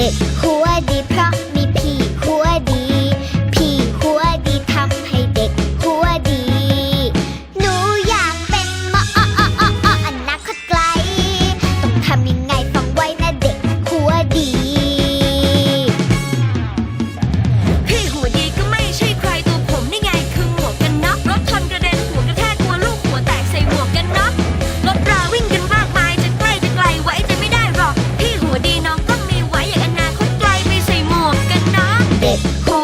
ด็กหัวดีเพราะมีพี่หัวดี พี่หัวดีทำให้เด็กหัวดี หนูอยากเป็นหมออออออนาคตไกล ต้องทำยังไง home.